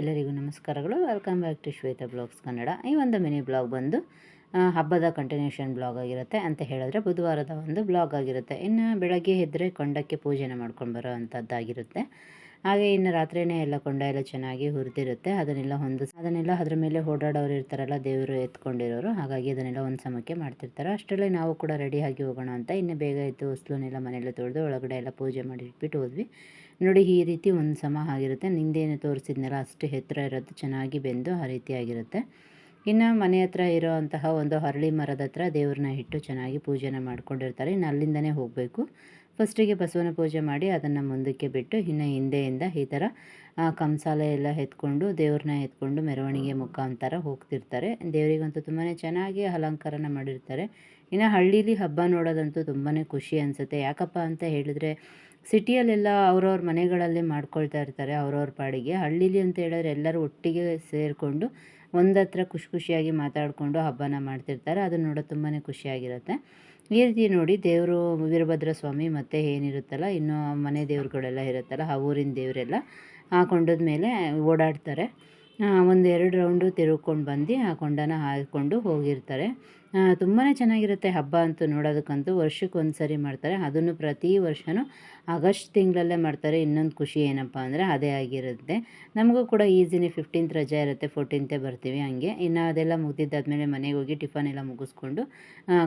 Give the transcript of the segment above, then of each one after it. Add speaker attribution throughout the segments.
Speaker 1: ಎಲ್ಲರಿಗೂ ನಮಸ್ಕಾರಗಳು. Welcome back to Shweta blogs Kannada ಈ ಒಂದು ಮಿನಿ ಬ್ಲಾಗ್ ಬಂದು ಹಬ್ಬದ ಕಂಟಿನ್ಯೂಷನ್ ಬ್ಲಾಗ್ ಆಗಿರುತ್ತೆ ಅಂತ ಹೇಳಿದ್ರೆ ಬುಧವಾರದ ಒಂದು ಬ್ಲಾಗ್ ಆಗಿರುತ್ತೆ. ಇನ್ನು ಬೆಳಗ್ಗೆ ಎದ್ದರೆ ಕೊಂಡಕ್ಕೆ ಪೂಜೆನ ಮಾಡ್ಕೊಂಡು ಬರೋ ಅಂಥದ್ದಾಗಿರುತ್ತೆ ಹಾಗೆ ಇನ್ನು ರಾತ್ರಿನೇ ಎಲ್ಲ ಕೊಂಡ ಎಲ್ಲ ಚೆನ್ನಾಗಿ ಹುರಿದಿರುತ್ತೆ. ಅದನ್ನೆಲ್ಲ ಹೊಂದು ಅದನ್ನೆಲ್ಲ ಅದ್ರ ಮೇಲೆ ಓಡಾಡೋರು ಇರ್ತಾರಲ್ಲ, ದೇವರು ಎತ್ಕೊಂಡಿರೋರು, ಹಾಗಾಗಿ ಅದನ್ನೆಲ್ಲ ಒಂದು ಸಮಕ್ಕೆ ಮಾಡ್ತಿರ್ತಾರೆ. ಅಷ್ಟರಲ್ಲೇ ನಾವು ಕೂಡ ರೆಡಿಯಾಗಿ ಹೋಗೋಣ ಅಂತ ಇನ್ನು ಬೇಗ ಇತ್ತು ಹೊಸ್ಲನ್ನೆಲ್ಲ ಮನೆಯಲ್ಲ ತೊಳೆದು, ಒಳಗಡೆ ಎಲ್ಲ ಪೂಜೆ ಮಾಡಿ ಇಟ್ಬಿಟ್ಟು ಹೋದ್ವಿ. ನೋಡಿ, ಈ ರೀತಿ ಒಂದು ಸಮ ಆಗಿರುತ್ತೆ. ನಿಂದೇನು ತೋರಿಸಿದ್ನಲ್ಲ, ಅಷ್ಟು ಎತ್ತರ ಇರೋದು ಚೆನ್ನಾಗಿ ಬೆಂದು ಆ ರೀತಿಯಾಗಿರುತ್ತೆ ಇನ್ನು ಮನೆ ಹತ್ರ ಇರೋವಂತಹ ಒಂದು ಹರಳಿ ಮರದ ಹತ್ರ ದೇವ್ರನ್ನ ಇಟ್ಟು ಚೆನ್ನಾಗಿ ಪೂಜೆನ ಮಾಡ್ಕೊಂಡಿರ್ತಾರೆ. ಇನ್ನು ಅಲ್ಲಿಂದನೇ ಹೋಗಬೇಕು. ಫಸ್ಟಿಗೆ ಬಸವನ ಪೂಜೆ ಮಾಡಿ ಅದನ್ನು ಮುಂದಕ್ಕೆ ಬಿಟ್ಟು ಇನ್ನು ಹಿಂದೆಯಿಂದ ಈ ಥರ ಕಂಸಾಲೆ ಎಲ್ಲ ಎತ್ಕೊಂಡು ದೇವ್ರನ್ನ ಎತ್ಕೊಂಡು ಮೆರವಣಿಗೆ ಮುಖಾಂತರ ಹೋಗ್ತಿರ್ತಾರೆ. ದೇವರಿಗಂತೂ ತುಂಬಾ ಚೆನ್ನಾಗಿ ಅಲಂಕಾರನ ಮಾಡಿರ್ತಾರೆ. ಇನ್ನು ಹಳ್ಳೀಲಿ ಹಬ್ಬ ನೋಡೋದಂತೂ ತುಂಬಾ ಖುಷಿ ಅನಿಸುತ್ತೆ. ಯಾಕಪ್ಪ ಅಂತ ಹೇಳಿದ್ರೆ ಸಿಟಿಯಲ್ಲೆಲ್ಲ ಅವ್ರವ್ರ ಮನೆಗಳಲ್ಲೇ ಮಾಡ್ಕೊಳ್ತಾ ಇರ್ತಾರೆ ಅವ್ರವ್ರ ಪಾಡಿಗೆ. ಹಳ್ಳಿಲಿ ಅಂತ ಹೇಳಿದ್ರೆ ಎಲ್ಲರೂ ಒಟ್ಟಿಗೆ ಸೇರಿಕೊಂಡು ಒಂದತ್ರ ಖುಷಿ ಖುಷಿಯಾಗಿ ಮಾತಾಡಿಕೊಂಡು ಹಬ್ಬನ ಮಾಡ್ತಿರ್ತಾರೆ. ಅದನ್ನ ನೋಡೋದು ತುಂಬಾ ಖುಷಿಯಾಗಿರುತ್ತೆ. ಈ ರೀತಿ ನೋಡಿ ದೇವರು ವೀರಭದ್ರ ಸ್ವಾಮಿ ಮತ್ತು ಏನಿರುತ್ತಲ್ಲ, ಇನ್ನೂ ಮನೆ ದೇವ್ರುಗಳೆಲ್ಲ ಇರುತ್ತಲ್ಲ, ಆ ಊರಿನ ದೇವರೆಲ್ಲ ಹಾಕೊಂಡದ ಮೇಲೆ ಓಡಾಡ್ತಾರೆ. ಒಂದು ಎರಡು ರೌಂಡು ತಿರುಗ್ಕೊಂಡು ಬಂದು ಆ ಕೊಂಡನ ಹಾಕ್ಕೊಂಡು ಹೋಗಿರ್ತಾರೆ. ತುಂಬಾ ಚೆನ್ನಾಗಿರುತ್ತೆ ಹಬ್ಬ ಅಂತೂ ನೋಡೋದಕ್ಕಂತೂ. ವರ್ಷಕ್ಕೆ ಒಂದು ಸರಿ ಮಾಡ್ತಾರೆ. ಅದನ್ನು ಪ್ರತಿ ವರ್ಷವೂ ಆಗಸ್ಟ್ ತಿಂಗಳಲ್ಲೇ ಮಾಡ್ತಾರೆ. ಇನ್ನೊಂದು ಖುಷಿ ಏನಪ್ಪ ಅಂದರೆ ಅದೇ ಆಗಿರುತ್ತೆ. ನಮಗೂ ಕೂಡ ಈಸಿನೇ ಫಿಫ್ಟೀನ್ತ್ ರಜೆ ಇರುತ್ತೆ. ಫೋರ್ಟೀನ್ತೇ ಬರ್ತೀವಿ ಹಂಗೆ. ಇನ್ನು ಅದೆಲ್ಲ ಮುಗ್ದಿದ್ದಾದಮೇಲೆ ಮನೆಗೆ ಹೋಗಿ ಟಿಫನ್ ಎಲ್ಲ ಮುಗಿಸ್ಕೊಂಡು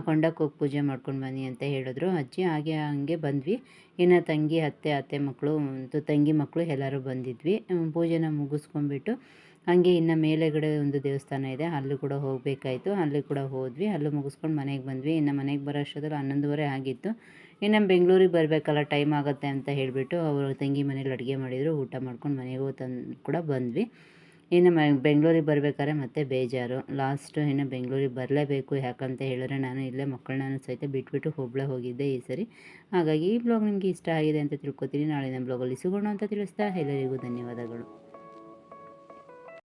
Speaker 1: ಕೊಂಡಕ್ಕೆ ಹೋಗಿ ಪೂಜೆ ಮಾಡ್ಕೊಂಡು ಬನ್ನಿ ಅಂತ ಹೇಳಿದ್ರು ಅಜ್ಜಿ. ಹಾಗೆ ಹಾಗೆ ಬಂದ್ವಿ. ಇನ್ನು ತಂಗಿ, ಅತ್ತೆ ಅತ್ತೆ ಮಕ್ಕಳು ತಂಗಿ ಮಕ್ಕಳು ಎಲ್ಲರೂ ಬಂದಿದ್ವಿ. ಪೂಜೆನ ಮುಗಿಸ್ಕೊಂಡ್ಬಿಟ್ಟು ಹಾಗೆ ಇನ್ನು ಮೇಲೆಗಡೆ ಒಂದು ದೇವಸ್ಥಾನ ಇದೆ, ಅಲ್ಲೂ ಕೂಡ ಹೋಗಬೇಕಾಯ್ತು. ಅಲ್ಲಿ ಕೂಡ ಹೋದ್ವಿ, ಅಲ್ಲೂ ಮುಗಿಸ್ಕೊಂಡು ಮನೆಗೆ ಬಂದ್ವಿ. ಇನ್ನು ಮನೆಗೆ ಬರೋ ಅಷ್ಟೊತ್ತಲ್ಲಿ ಹನ್ನೊಂದುವರೆ ಆಗಿತ್ತು. ಇನ್ನು ಬೆಂಗಳೂರಿಗೆ ಬರಬೇಕಲ್ಲ, ಟೈಮ್ ಆಗುತ್ತೆ ಅಂತ ಹೇಳಿಬಿಟ್ಟು ಅವರು ತಂಗಿ ಮನೇಲಿ ಅಡುಗೆ ಮಾಡಿದರು, ಊಟ ಮಾಡ್ಕೊಂಡು ಮನೆಗೆ ತಂದು ಕೂಡ ಬಂದ್ವಿ. ಇನ್ನು ಮ, ಬೆಂಗಳೂರಿಗೆ ಬರಬೇಕಾದ್ರೆ ಮತ್ತೆ ಬೇಜಾರು. ಲಾಸ್ಟು ಇನ್ನು ಬೆಂಗಳೂರಿಗೆ ಬರಲೇಬೇಕು ಯಾಕಂತ ಹೇಳಿದ್ರೆ ನಾನು ಇಲ್ಲೇ ಮಕ್ಕಳನ್ನ ಸಹಿತ ಬಿಟ್ಬಿಟ್ಟು ಹೋಗ್ಲೇ ಹೋಗಿದ್ದೆ ಈ ಸರಿ. ಹಾಗಾಗಿ ಈ ಬ್ಲಾಗ್ ನಿಮಗೆ ಇಷ್ಟ ಆಗಿದೆ ಅಂತ ತಿಳ್ಕೊತೀನಿ. ನಾಳಿನ ಬ್ಲಾಗಲ್ಲಿ ಸಿಗೋಣ ಅಂತ ತಿಳಿಸ್ತಾ ಎಲ್ಲರಿಗೂ ಧನ್ಯವಾದಗಳು.